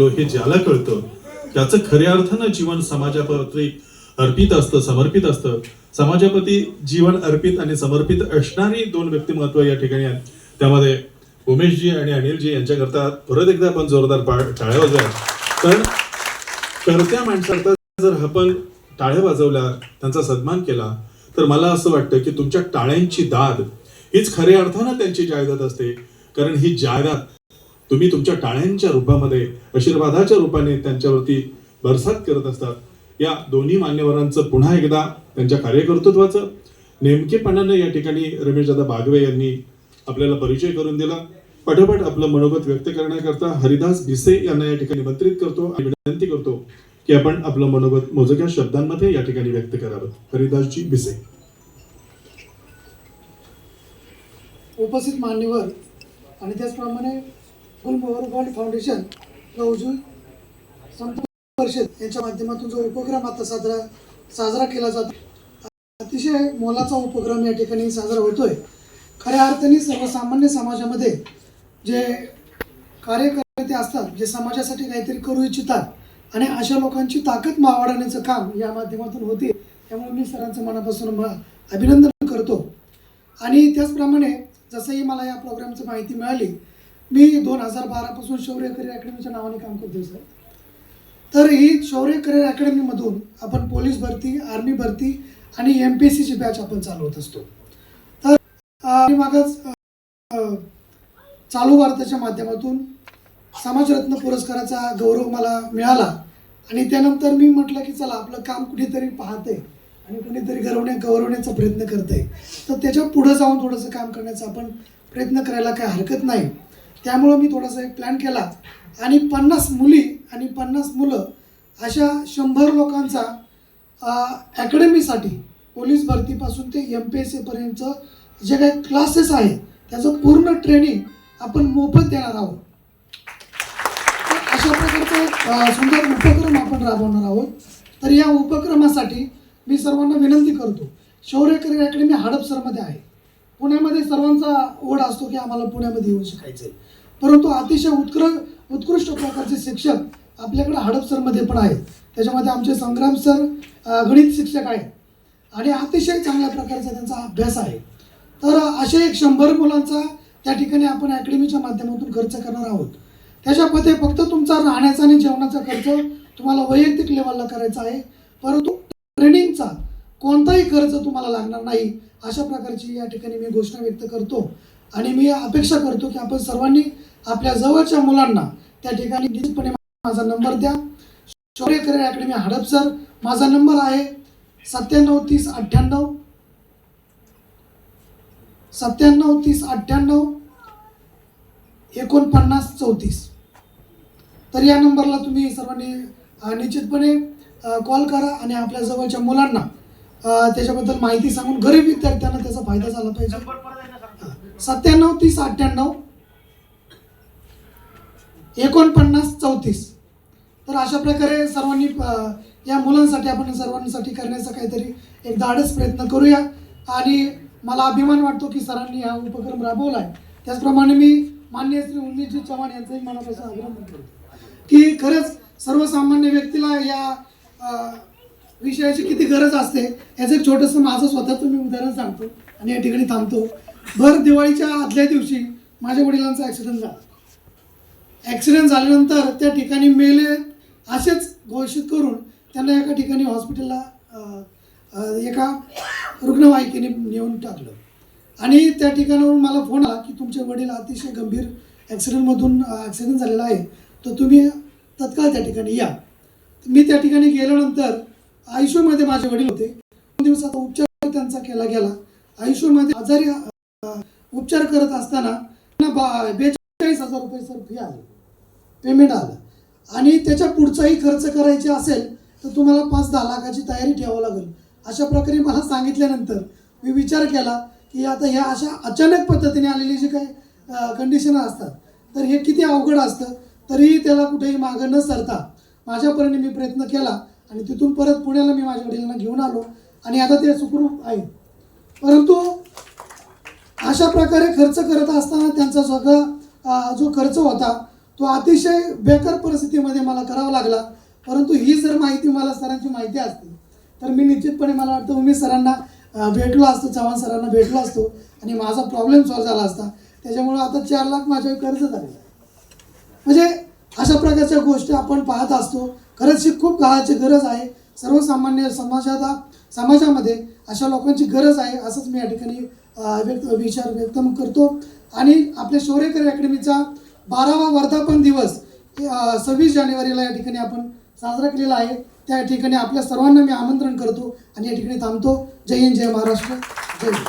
हे ज्याला कळतं त्याचं खऱ्या अर्थानं जीवन समाजाप्रती अर्पित असतं समर्पित असतं. समाजाप्रती जीवन अर्पित आणि समर्पित असणारी दोन व्यक्तिमत्व या ठिकाणी आहेत. त्यामध्ये उमेशजी आणि अनिलजी यांच्याकरता परत एकदा आपण जोरदार टाळ्या वाजव्या. कारण करत्या माणसाकरता जर आपण टाळ्या वाजवल्या त्यांचा सन्मान केला तर मला असं वाटतं की तुमच्या टाळ्यांची दाद हीच खऱ्या अर्थानं त्यांची जायदाद असते. कारण ही जायदाद तुम्ही तुमच्या टाळ्यांच्या रूपामध्ये आशीर्वादाच्या रूपाने त्यांच्यावरती भरसात करत असतात. या दोन्ही मान्यवरांचं पुन्हा एकदा त्यांच्या कार्यकर्तृत्वाचं नेमकेपणानं या ठिकाणी रमेशदादा बागवे यांनी आपल्याला परिचय करून दिला. पटोपट आपलं मनोगत व्यक्त करण्याकरता हरिदास भिसे यांना या ठिकाणी निमंत्रित करतो आणि विनंती करतो की आपण आपलं मनोगत मोजक्या शब्दांमध्ये या ठिकाणी व्यक्त करावं. हरिदासजी भिसे. उपस्थित मान्यवर आणि त्याचप्रमाणे गुलमोहर फाउंडेशन गौजू संत परिषद यांच्या माध्यमातून जो उपक्रम आता साजरा साजरा केला जातो अतिशय मोलाचा उपक्रम या ठिकाणी साजरा होतोय. खऱ्या अर्थाने सर्वसामान्य समाजामध्ये जे कार्यकर्ते असतात जे समाजासाठी काहीतरी करू इच्छितात आणि अशा लोकांची ताकद वाढवण्याचं काम या माध्यमातून होते त्यामुळे मी सरांचं मनापासून अभिनंदन करतो. आणि त्याचप्रमाणे जसंही मला या प्रोग्रामची माहिती मिळाली मी दोन हजार बारापासून शौर्य करिअर अकॅडमीच्या नावाने काम करतो सर. तर ही शौर्य करिअर अकॅडमीमधून आपण पोलीस भरती आर्मी भरती आणि एम पी एस सीची बॅच आपण चालवत असतो. तर मागच चालू वार्ताच्या माध्यमातून समाजरत्न पुरस्काराचा गौरव मला मिळाला आणि त्यानंतर मी म्हटलं की चला आपलं काम कुठेतरी पाहते आणि कुणीतरी गौरवण्या गौरवण्याचा प्रयत्न करते. तर त्याच्या पुढं जाऊन थोडंसं काम करण्याचा आपण प्रयत्न करायला काही हरकत नाही. त्यामुळं मी थोडासा एक प्लॅन केला. आणि पन्नास मुली आणि पन्नास मुलं अशा शंभर लोकांचा अकॅडमीसाठी पोलीस भरतीपासून ते एम पी एस सीपर्यंतचं जे काही क्लासेस आहे त्याचं पूर्ण ट्रेनिंग आपण मोफत देणार आहोत. अशा प्रकारचा एक सुंदर उपक्रम आपण राबवणार आहोत. तर या उपक्रमासाठी मी सर्वांना विनंती करतो. शौर्य करिअर अकॅडमी हडपसरमध्ये आहे. पुण्यामध्ये सर्वांचा ओढ असतो की आम्हाला पुण्यामध्ये येऊन शिकायचं आहे परंतु अतिशय उत्कृ उत्कृष्ट प्रकारचे शिक्षक आपल्याकडे हडपसरमध्ये पण आहेत. त्याच्यामध्ये आमचे संग्राम सर गणित शिक्षक आहेत. आणि अतिशय चांगल्या प्रकारचा त्यांचा अभ्यास आहे. तर असे एक शंभर मुलांचा त्या ठिकाणी आपण अकॅडमीच्या माध्यमातून खर्च करणार आहोत. त्याच्यामध्ये फक्त तुमचा राहण्याचा आणि जेवणाचा खर्च तुम्हाला वैयक्तिक लेवलला करायचा आहे. परंतु ट्रेनिंगचा कोणताही खर्च तुम्हाला लागणार नाही अशा प्रकारची या ठिकाणी मी घोषणा व्यक्त करतो. आणि मी अपेक्षा करतो की आपण सर्वांनी आपल्या जवळच्या मुलांना त्या ठिकाणी निश्चितपणे माझा नंबर द्या. शौर्य करिअर अकॅडमी हडपसर माझा नंबर आहे सत्त्याण्णव तीस अठ्ठ्याण्णव. सत्त्याण्णव तीस अठ्ठ्याण्णव एकोणपन्नास चौतीस. तर या नंबरला तुम्ही सर्वांनी निश्चितपणे कॉल करा आणि आपल्या जवळच्या मुलांना त्याच्याबद्दल माहिती सांगून गरीब विद्यार्थ्यांना त्याचा फायदा झाला पाहिजे. सत्त्याण्णव तीस अठ्ठ्याण्णव एकोणपन्नास चौतीस. तर अशा प्रकारे सर्वांनी या मुलांसाठी आपण सर्वांसाठी करण्याचा काहीतरी एक धाडस प्रयत्न करूया. आणि मला अभिमान वाटतो की सरांनी हा उपक्रम राबवला आहे त्याचप्रमाणे मी मान्य श्री उमेशजी चव्हाण यांचंही मनापासून अभिनंदन करतो. की खरंच सर्वसामान्य व्यक्तीला या विषयाची किती गरज असते याचं एक छोटंसं माझं स्वतःचं मी उदाहरण सांगतो आणि या ठिकाणी थांबतो. भर दिवाळीच्या आदल्या दिवशी माझ्या वडिलांचा ॲक्सिडेंट झाला. ॲक्सिडेंट झाल्यानंतर त्या ठिकाणी मेले असेच घोषित करून त्यांना एका ठिकाणी हॉस्पिटलला एका रुग्णवाहिकेने नेऊन टाकलं. आणि त्या ठिकाणावरून मला फोन आला की तुमचे वडील अतिशय गंभीर ॲक्सिडेंटमधून ॲक्सिडेंट झालेला आहे. तर तुम्ही तत्काळ त्या ठिकाणी या. मी त्या ठिकाणी गेल्यानंतर आयुष्यमध्ये माझे वडील होते. दोन दिवसाचा उपचार त्यांचा केला गेला. आयुष्यमध्ये आजारी उपचार करत असताना त्यांना बा बेचाळीस हजार रुपये सर फी आली. पेमेंट आलं आणि त्याच्या पुढचाही खर्च करायचे असेल तर तुम्हाला पाच दहा लाखाची तयारी ठेवावं लागेल. अशा प्रकारे मला सांगितल्यानंतर मी विचार केला की आता ह्या अशा अचानक पद्धतीने आलेली जी काही कंडिशन असतात तर हे किती अवघड असतं तरीही त्याला कुठेही मागं न सरता माझ्यापर्यंत मी प्रयत्न केला आणि तिथून परत पुण्याला मी माझ्या वडिलांना घेऊन आलो आणि आता ते सुखरूप आहे परंतु अशा प्रकारे खर्च करत असताना त्यांचा सगळा जो खर्च होता तो अतिशय बेकार परिस्थितीमध्ये मला करावा लागला. परंतु ही जर माहिती मला सरांची माहिती असती तर मी निश्चितपणे मला वाटतं उमेश सरांना भेटलो असतो चव्हाण सरांना भेटलो असतो आणि माझा प्रॉब्लेम सॉल्व्ह झाला असता. त्याच्यामुळं आता चार लाख माझ्यावर कर्ज झालेलं आहे म्हणजे अशा प्रकारच्या गोष्टी आपण पाहत असतो. खरंच ही खूप काळाची गरज आहे. सर्वसामान्य समाजाला समाजामध्ये अशा लोकांची गरज आहे असंच मी या ठिकाणी व्यक्त विचार व्यक्त करतो. आणि आपल्या शौर्यकर अकॅडमीचा बारावा वर्धापन दिवस सव्वीस जानेवारीला या ठिकाणी आपण साजरा केलेला आहे. त्या ठिकाणी आपल्या सर्वांना मी आमंत्रण करतो आणि या ठिकाणी थांबतो. जय हिंद जय महाराष्ट्र. जय हिंद.